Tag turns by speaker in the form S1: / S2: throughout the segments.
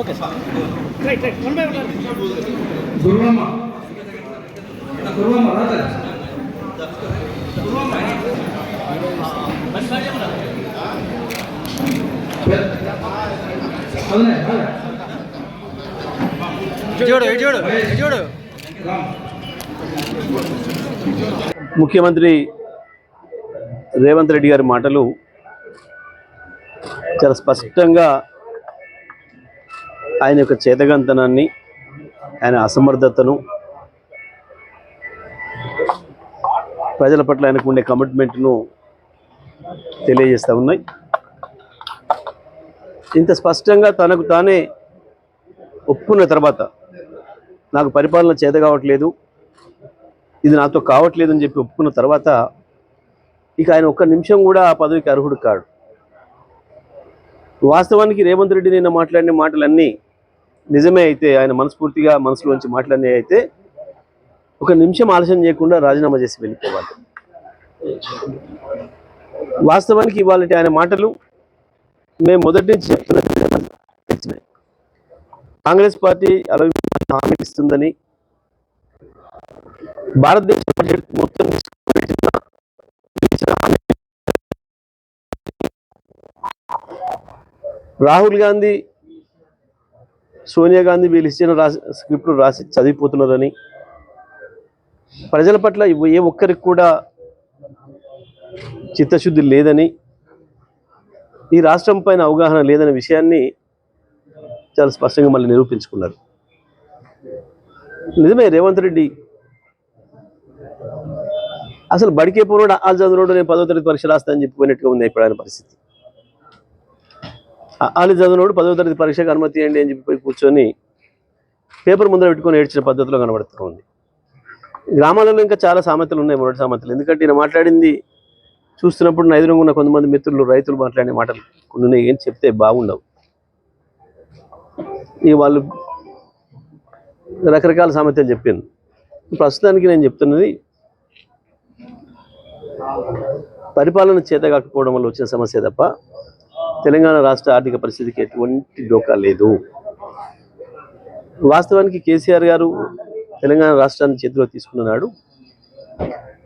S1: Okay sir.
S2: Durgamma. రాదా అవునే
S1: చూడు ఇటు చూడు ఇటు చూడు.
S3: ముఖ్యమంత్రి రేవంత్ రెడ్డి గారి మాటలు చాలా స్పష్టంగా ఆయన యొక్క చేతగంతనాన్ని ఆయన అసమర్థతను ప్రజల పట్ల ఆయనకు ఉండే కమిట్మెంట్ను తెలియజేస్తూ ఉన్నాయి. ఇంత స్పష్టంగా తనకు తానే ఒప్పుకున్న తర్వాత నాకు పరిపాలన చేత కావట్లేదు ఇది నాతో కావట్లేదు అని చెప్పి ఒప్పుకున్న తర్వాత ఇక ఆయన ఒక్క నిమిషం కూడా ఆ పదవికి అర్హుడు కాడు. వాస్తవానికి రేవంత్ రెడ్డి నిన్న మాట్లాడిన మాటలన్నీ నిజమే అయితే ఆయన మనస్ఫూర్తిగా మనసులోంచి మాట్లాడినవి అయితే ఒక నిమిషం ఆలస్యం చేయకుండా రాజీనామా చేసి వెళ్ళిపోవాలి. వాస్తవానికి ఇవాళ ఆయన మాటలు మేము మొదటి నుంచి చెప్తున్నది కాంగ్రెస్ పార్టీ అరవై హామీ ఇస్తుందని భారతదేశ బడ్జెట్ మొత్తం రాహుల్ గాంధీ సోనియా గాంధీ వీళ్ళు ఇచ్చిన రాసి స్క్రిప్ట్ రాసి చదివిపోతున్నారని. ప్రజల పట్ల ఏ ఒక్కరికి కూడా చిత్తశుద్ధి లేదని ఈ రాష్ట్రం పైన అవగాహన లేదనే విషయాన్ని చాలా స్పష్టంగా మళ్ళీ నిరూపించుకున్నారు. నిజమే రేవంత్ రెడ్డి అసలు బడికే పోనోడు ఆ చదువునోడు నేను పదో తరగతి పరీక్ష రాస్తా అని చెప్పిపోయినట్టుగా ఉంది ఇప్పుడు ఆయన పరిస్థితి. ఆలు చదువునోడు పదో తరగతి పరీక్షకు అనుమతి ఇవ్వండి అని చెప్పి కూర్చొని పేపర్ ముందర పెట్టుకొని ఏడ్చిన పద్ధతిలో కనబడుతూ ఉంది. గ్రామాలలో ఇంకా చాలా సామెతలు ఉన్నాయి మొదటి సామెతలు. ఎందుకంటే ఈయన మాట్లాడింది చూస్తున్నప్పుడు నా ఉన్న కొంతమంది మిత్రులు రైతులు మాట్లాడే మాటలు కొన్ని ఉన్నాయి. ఏం చెప్తే బాగుండవు. ఇక వాళ్ళు రకరకాల సామెతలు చెప్పింది. ప్రస్తుతానికి నేను చెప్తున్నది పరిపాలన చేత కాకపోవడం వల్ల వచ్చిన సమస్య తప్ప తెలంగాణ రాష్ట్ర ఆర్థిక పరిస్థితికి ఎటువంటి డోకా లేదు. వాస్తవానికి కేసీఆర్ గారు తెలంగాణ రాష్ట్రాన్ని చేతిలో తీసుకున్నాడు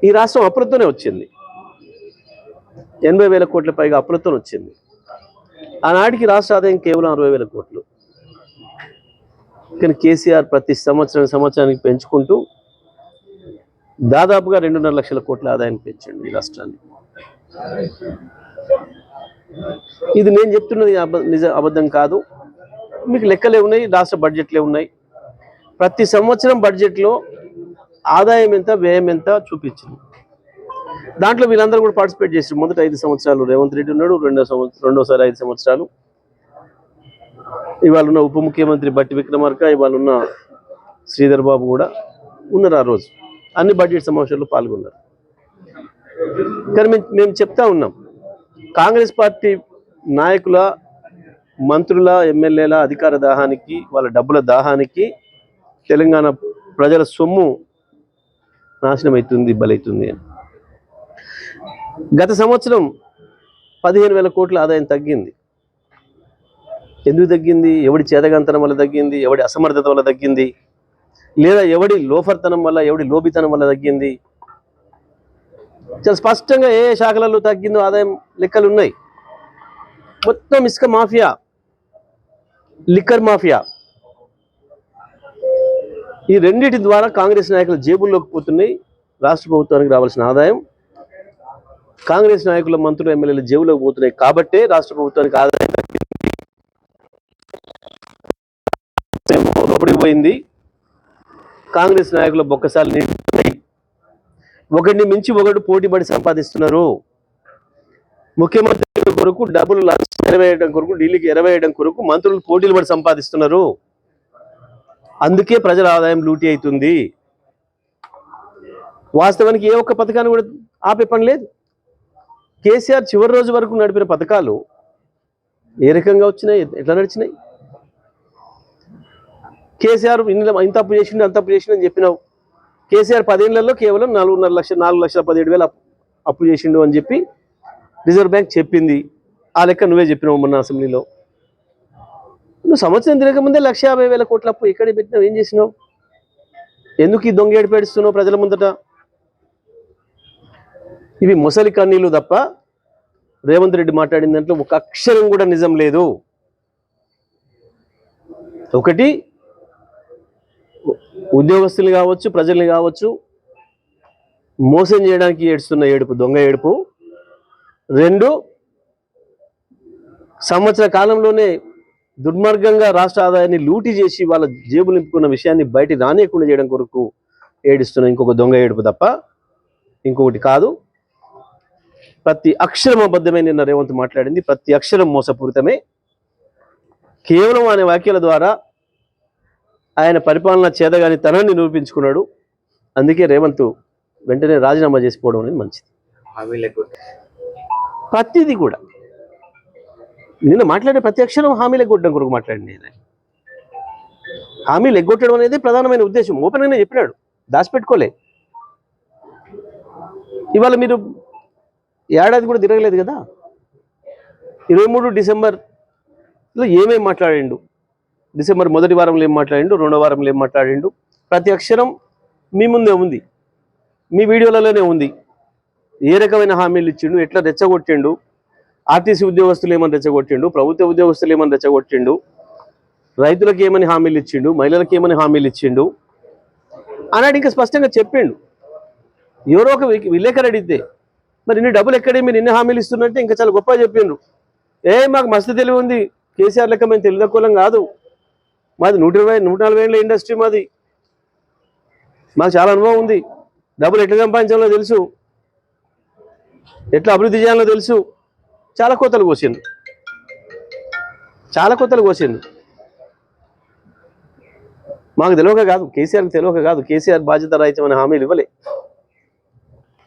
S3: ఈ రాష్ట్రం అప్పులతోనే వచ్చింది. ఎనభై వేల కోట్ల పైగా అప్పులతో వచ్చింది. ఆనాటికి రాష్ట్ర ఆదాయం కేవలం అరవై వేల కోట్లు. కానీ కేసీఆర్ ప్రతి సంవత్సరం సంవత్సరానికి పెంచుకుంటూ దాదాపుగా రెండున్నర లక్షల కోట్ల ఆదాయాన్ని పెంచండి ఈ రాష్ట్రాన్ని. ఇది నేను చెప్తున్నది నిజ అబద్ధం కాదు. మీకు లెక్కలే ఉన్నాయి రాష్ట్ర బడ్జెట్లే ఉన్నాయి. ప్రతి సంవత్సరం బడ్జెట్లో ఆదాయం ఎంత వ్యయం ఎంత చూపించింది. దాంట్లో వీళ్ళందరూ కూడా పార్టిసిపేట్ చేసి మొదటి ఐదు సంవత్సరాలు రేవంత్ రెడ్డి ఉన్నాడు రెండో సంవత్సరం రెండోసారి ఐదు సంవత్సరాలు. ఇవాళ ఉన్న ఉప ముఖ్యమంత్రి బట్టి విక్రమార్క ఇవాళ ఉన్న శ్రీధర్ బాబు కూడా ఉన్నారు ఆ రోజు. అన్ని బడ్జెట్ సమావేశాల్లో పాల్గొన్నారు. కానీ మేము మేము చెప్తా ఉన్నాం కాంగ్రెస్ పార్టీ నాయకుల మంత్రుల ఎమ్మెల్యేల అధికార దాహానికి వాళ్ళ డబ్బుల దాహానికి తెలంగాణ ప్రజల సొమ్ము నాశనం అవుతుంది బలవుతుంది అని గత సంవత్సరం పదిహేను వేల కోట్ల ఆదాయం తగ్గింది. ఎందుకు తగ్గింది? ఎవడి చేతగంతనం వల్ల తగ్గింది? ఎవడి అసమర్థత వల్ల తగ్గింది? లేదా ఎవడి లోఫర్తనం వల్ల ఎవడి లోబితనం వల్ల తగ్గింది? చాలా స్పష్టంగా ఏ శాఖలలో తగ్గిందో ఆదాయం లెక్కలు ఉన్నాయి. మొత్తం ఇసుక మాఫియా లిక్కర్ మాఫియా. ఈ రెండిటి ద్వారా కాంగ్రెస్ నాయకుల జేబుల్లోకి పోతున్నాయి. రాష్ట్ర ప్రభుత్వానికి రావాల్సిన ఆదాయం. కాంగ్రెస్ నాయకుల మంత్రులు ఎమ్మెల్యేల జేబులోకి పోతున్నాయి కాబట్టే రాష్ట్ర ప్రభుత్వానికి ఆదాయం లోపలికి పోయింది. కాంగ్రెస్ నాయకుల బొక్కసాలు ఒకడిని మించి ఒకడు పోటీ పడి సంపాదిస్తున్నారు. ముఖ్యమంత్రి కొరకు డబ్బులు లంచ్ ఎరవేయడం కొరకు ఢిల్లీకి ఎరవేయడం కొరకు మంత్రులు పోటీలు పడి సంపాదిస్తున్నారు. అందుకే ప్రజల ఆదాయం లూటీ అవుతుంది. వాస్తవానికి ఏ ఒక్క పథకాన్ని కూడా ఆపే పని లేదు. కేసీఆర్ చివరి రోజు వరకు నడిపిన పథకాలు ఏ రకంగా వచ్చినాయి ఎట్లా నడిచినాయి? కేసీఆర్ ఇంత అప్పు చేసిండు అంత అప్పు చేసిండు అని చెప్పినావు. కేసీఆర్ పదేళ్ళలో కేవలం నాలుగున్నర లక్ష నాలుగు లక్షల పదిహేడు వేలు అప్పు చేసిండు అని చెప్పి రిజర్వ్ బ్యాంక్ చెప్పింది. ఆ లెక్క నువ్వే చెప్పినావు మొన్న అసెంబ్లీలో. నువ్వు సంవత్సరం తిరగకముందే లక్ష యాభై వేల కోట్ల అప్పు ఎక్కడ పెట్టినావు? ఏం చేసినావు? ఎందుకు ఈ దొంగ ఏడిపేడుస్తున్నావు ప్రజల ముందట? ఇవి ముసలి కన్నీళ్ళు తప్ప రేవంత్ రెడ్డి మాట్లాడిన దాంట్లో ఒక అక్షరం కూడా నిజం లేదు. ఒకటి ఉద్యోగస్తులు కావచ్చు ప్రజల్ని కావచ్చు మోసం చేయడానికి ఏడుస్తున్న ఏడుపు దొంగ ఏడుపు. రెండు సంవత్సర కాలంలోనే దుర్మార్గంగా రాష్ట్ర ఆదాయాన్ని లూటీ చేసి వాళ్ళ జేబులు నింపుకున్న విషయాన్ని బయట రానియకుండా చేయడం కొరకు ఏడుస్తున్న ఇంకొక దొంగ ఏడుపు తప్ప ఇంకొకటి కాదు. ప్రతి అక్షరం అబద్ధమే నిన్న రేవంత్ మాట్లాడింది. ప్రతి అక్షరం మోసపూరితమే. కేవలం అనే వ్యాఖ్యల ద్వారా ఆయన పరిపాలన చేదగాని తనాన్ని నిరూపించుకున్నాడు. అందుకే రేవంత్ వెంటనే రాజీనామా చేసిపోవడం అనేది మంచిది. ప్రతిదీ కూడా. నిన్న మాట్లాడే ప్రతి అక్షరం హామీలు ఎగ్గొట్టడం కొరకు మాట్లాడింది ఆయన. హామీలు ఎగ్గొట్టడం అనేది ప్రధానమైన ఉద్దేశం. ఓపెన్గానే చెప్పినాడు. దాచిపెట్టుకోలే. ఇవాళ మీరు ఏడాది కూడా తిరగలేదు కదా? ఇరవై మూడు డిసెంబర్లో ఏమేం మాట్లాడిండు? డిసెంబర్ మొదటి వారంలో ఏం మాట్లాడిండు రెండో వారంలో ఏం మాట్లాడిండు. ప్రతి అక్షరం మీ ముందే ఉంది. మీ వీడియోలలోనే ఉంది. ఏ రకమైన హామీలు ఇచ్చిండు ఎట్లా రెచ్చగొట్టిండు ఆర్టీసీ ఉద్యోగస్తులు ఏమని రెచ్చగొట్టిండు ప్రభుత్వ ఉద్యోగస్తులు ఏమని రెచ్చగొట్టిండు రైతులకు ఏమని హామీలు ఇచ్చిండు మహిళలకు ఏమని హామీలు ఇచ్చిండు అన్నాడు. ఇంకా స్పష్టంగా చెప్పిండు. ఎవరో ఒక విలేకరు అడిగితే మరి ఇన్ని డబ్బులు ఎక్కడే మీరు ఇన్ని హామీలు ఇస్తున్నట్టే ఇంకా చాలా గొప్పగా చెప్పిండ్రు. ఏ మాకు మస్తు తెలివి ఉంది. కేసీఆర్ లెక్క మేము తెలివి కాదు. మాది నూట ఇరవై నూట నలభై ఏళ్ళ ఇండస్ట్రీ మాది. మాకు చాలా అనుభవం ఉంది. డబ్బులు ఎట్లా సంపాదించాలో తెలుసు. ఎట్లా అభివృద్ధి చేయాలో తెలుసు. చాలా కోతలు కోసిండు చాలా కోతలు కోసిండు మాకు తెలియక కాదు కేసీఆర్కి తెలియక కాదు కేసీఆర్ బాధ్యత రాహిత్యమైన హామీలు ఇవ్వలే.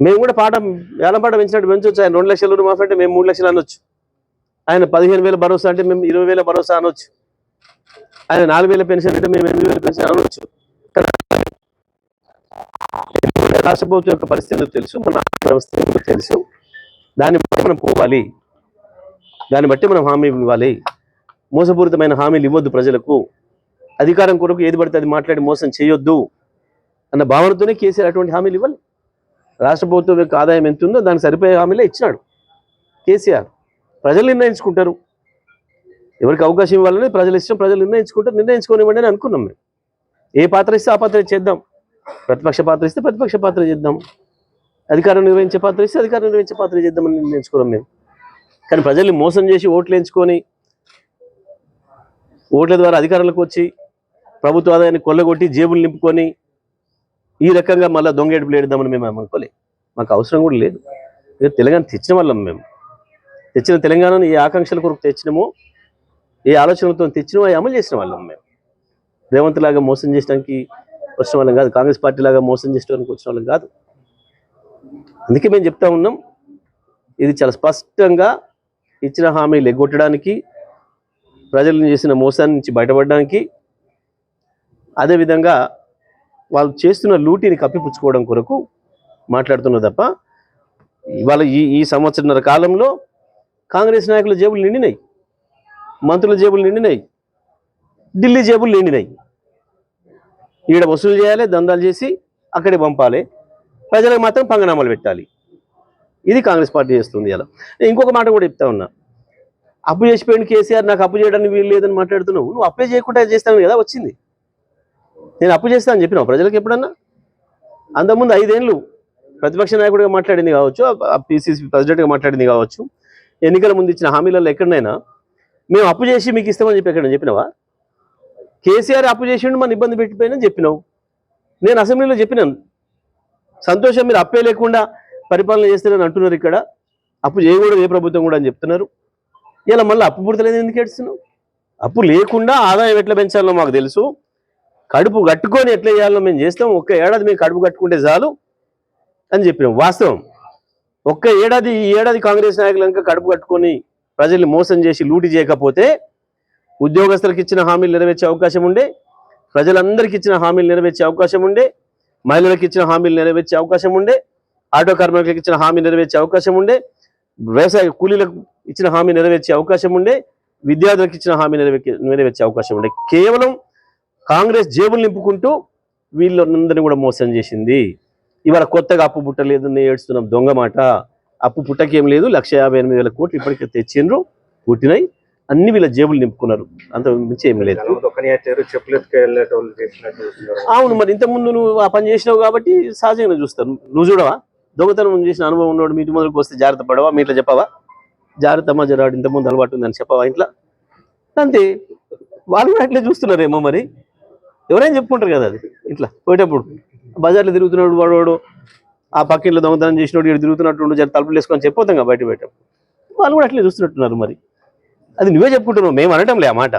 S3: మేము కూడా పాట వేలం పాట పెంచినట్టు పెంచవచ్చు ఆయన రెండు లక్షల రుణమాఫీ అంటే మేము మూడు లక్షలు అనొచ్చు. ఆయన పదిహేను వేల భరోసా అంటే మేము ఇరవై వేల భరోసా అనొచ్చు. ఆయన నాలుగు వేల పెన్షన్ అంటే మేము ఎనిమిది వేల పెన్షన్ అనవచ్చు రాష్ట్ర ప్రభుత్వం యొక్క పరిస్థితి తెలుసు? మన వ్యవస్థ తెలుసు? దాన్ని బట్టి మనం పోవాలి. దాన్ని బట్టి మనం హామీ ఇవ్వాలి. మోసపూరితమైన హామీలు ఇవ్వద్దు ప్రజలకు. అధికారం కొరకు ఏది పడితే అది మాట్లాడి మోసం చేయొద్దు అన్న భావనతోనే కేసీఆర్ అటువంటి హామీలు ఇవ్వాలి. రాష్ట్ర ప్రభుత్వం యొక్క ఆదాయం ఎంత ఉందో దానికి సరిపోయే హామీలే ఇచ్చినాడు. కేసీఆర్ ప్రజలు నిర్ణయించుకుంటారు. ఎవరికి అవకాశం ఇవ్వాలని ప్రజలు ఇష్టం ప్రజలు నిర్ణయించుకుంటారు నిర్ణయించుకోనివ్వండి అని అనుకున్నాం మేము. ఏ పాత్ర ఇస్తే ఆ పాత్ర చేద్దాం. ప్రతిపక్ష పాత్ర ఇస్తే ప్రతిపక్ష పాత్ర చేద్దాం. అధికారం నిర్వహించే పాత్ర ఇస్తే అధికారం నిర్వహించే పాత్ర చేద్దామని నిర్ణయించుకున్నాం మేము. కానీ ప్రజల్ని మోసం చేసి ఓట్లు ఎంచుకొని ఓట్ల ద్వారా అధికారంలోకి వచ్చి ప్రభుత్వ ఆదాయాన్ని కొల్లగొట్టి జేబులు నింపుకొని ఈ రకంగా మళ్ళీ దొంగేడుపులు ఏడుదామని మేము అనుకోలే. మాకు అవసరం కూడా లేదు. తెలంగాణ తెచ్చిన వాళ్ళం మేము. తెచ్చిన తెలంగాణను ఏ ఆకాంక్షల కొరకు తెచ్చినామో ఏ ఆలోచనలతో తెచ్చిన అమలు చేసిన వాళ్ళం మేము. రేవంత్ లాగా మోసం చేయడానికి వచ్చిన వాళ్ళం కాదు కాంగ్రెస్ పార్టీ లాగా మోసం చేయడానికి వచ్చిన వాళ్ళం కాదు. అందుకే మేము చెప్తా ఉన్నాం ఇది చాలా స్పష్టంగా ఇచ్చిన హామీలు ఎగ్గొట్టడానికి ప్రజలను చేసిన మోసాన్ని నుంచి బయటపడడానికి అదేవిధంగా వాళ్ళు చేస్తున్న లూటీని కప్పిపుచ్చుకోవడం కొరకు మాట్లాడుతున్న తప్ప ఇవాళ ఈ ఈ సంవత్సరన్నర కాలంలో కాంగ్రెస్ నాయకుల జేబులు నిండినాయి. మంత్రుల జేబులు నిండినాయి. ఢిల్లీ జేబులు నిండినాయి. ఈడ వసూలు చేయాలి దందాలు చేసి అక్కడే పంపాలి. ప్రజలకు మాత్రం పంగనామాలు పెట్టాలి. ఇది కాంగ్రెస్ పార్టీ చేస్తుంది అలా నేను ఇంకొక మాట కూడా చెప్తా ఉన్నా. అప్పు చేసిపోయింది కేసీఆర్ నాకు అప్పు చేయడానికి వీలు లేదని మాట్లాడుతున్నావు. నువ్వు అప్పు చేయకుండా చేస్తాను కదా వచ్చింది. నేను అప్పు చేస్తానని చెప్పినావు ప్రజలకు ఎప్పుడన్నా? అంతకుముందు ఐదేళ్ళు ప్రతిపక్ష నాయకుడిగా మాట్లాడింది కావచ్చు పిసిసి ప్రెసిడెంట్గా మాట్లాడింది కావచ్చు. ఎన్నికల ముందు ఇచ్చిన హామీలలో ఎక్కడైనా మేము అప్పు చేసి మీకు ఇస్తామని చెప్పి ఎక్కడ చెప్పినావా? కేసీఆర్ అప్పు చేసిండు మన ఇబ్బంది పెట్టిపోయినా చెప్పినావు. నేను అసెంబ్లీలో చెప్పినాను. సంతోషం మీరు అప్పే లేకుండా పరిపాలన చేస్తారని అంటున్నారు ఇక్కడ. అప్పు చేయకూడదు ఏ ప్రభుత్వం కూడా అని చెప్తున్నారు. ఇలా మళ్ళీ అప్పు పుడతలేదు ఎందుకు ఏడుస్తున్నావు? అప్పు లేకుండా ఆదాయం ఎట్లా పెంచాలో మాకు తెలుసు. కడుపు కట్టుకొని ఎట్లా చేయాలో మేము చేస్తాం. ఒక్క ఏడాది మేము కడుపు కట్టుకుంటే చాలు అని చెప్పినాం. వాస్తవం. ఒక్క ఏడాది ఈ ఏడాది కాంగ్రెస్ నాయకులు కడుపు కట్టుకొని ప్రజల్ని మోసం చేసి లూటి చేయకపోతే ఉద్యోగస్తులకు ఇచ్చిన హామీలు నెరవేర్చే అవకాశం ఉండే ప్రజలందరికీ ఇచ్చిన హామీలు నెరవేర్చే అవకాశం ఉండే మహిళలకు ఇచ్చిన హామీలు నెరవేర్చే అవకాశం ఉండే ఆటో కార్మికులకు ఇచ్చిన హామీ నెరవేర్చే అవకాశం ఉండే వ్యవసాయ కూలీలకు ఇచ్చిన హామీ నెరవేర్చే అవకాశం ఉండే విద్యార్థులకు ఇచ్చిన హామీ నెరవేర్చే నెరవేర్చే అవకాశం ఉండే. కేవలం కాంగ్రెస్ జేబులు నింపుకుంటూ వీళ్ళందరినీ కూడా మోసం చేసింది. ఇవాళ కొత్తగా అప్పు పుట్టలేదు ఏడుస్తున్నాం దొంగ మాట. అప్పు పుట్టకేం లేదు. లక్ష యాభై ఎనిమిది వేల కోట్లు ఇప్పటికే తెచ్చిండ్రు. పుట్టినాయి. అన్ని వీళ్ళ జేబులు నింపుకున్నారు. అంత మించి ఏం లేదు. అవును మరి ఇంతకుముందు నువ్వు ఆ పని చేసినావు కాబట్టి సహజంగా చూస్తాను. నువ్వు చూడవా? దొంగతనం చేసిన అనుభవం ఉన్నవాడు మీ ఇంటి ముందుకు వస్తే జాగ్రత్త పడవా? మీ ఇట్లా చెప్పవా? జాగ్రత్త అమ్మ జరాడు ఇంతకుముందు అలవాటు ఉందని చెప్పవా ఇంట్లో? అంతే. వాళ్ళు కూడా అట్లే చూస్తున్నారేమో మరి. ఎవరైనా చెప్పుకుంటారు కదా అది. ఇట్లా పోయేటప్పుడు బజార్లో తిరుగుతున్నాడు వాడు వాడు ఆ పక్కింట్లో దొంగతనం చేసినోడు ఇక్కడ తిరుగుతున్నట్టు జర తలుపులు వేసుకొని చెప్పొద్దాం కదా బయట బయట వాళ్ళు కూడా అట్లే చూస్తున్నట్టున్నారు మరి. అది నువ్వే చెప్పుకుంటున్నావు మేము అనటం లే ఆ మాట.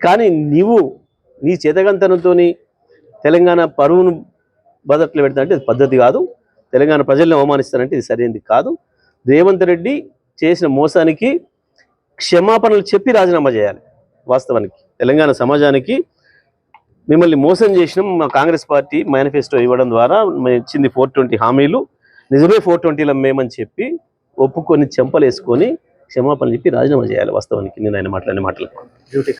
S3: కానీ నీవు నీ చేతగంతనంతో తెలంగాణ పరువును బదట్లు పెడతానంటే ఇది పద్ధతి కాదు. తెలంగాణ ప్రజల్ని అవమానిస్తానంటే ఇది సరైనది కాదు. రేవంత్ రెడ్డి చేసిన మోసానికి క్షమాపణలు చెప్పి రాజీనామా చేయాలి వాస్తవానికి. తెలంగాణ సమాజానికి మిమ్మల్ని మోసం చేసిన మా కాంగ్రెస్ పార్టీ మేనిఫెస్టో ఇవ్వడం ద్వారా మేము ఇచ్చింది ఫోర్ ట్వంటీ హామీలు. నిజమే ఫోర్ ట్వంటీలో మేమని చెప్పి ఒప్పుకొని చెంపలేసుకొని క్షమాపణలు చెప్పి రాజీనామా చేయాలి వాస్తవానికి. నేను ఆయన మాట్లాడిన మాటలకు.
S1: డ్యూటీ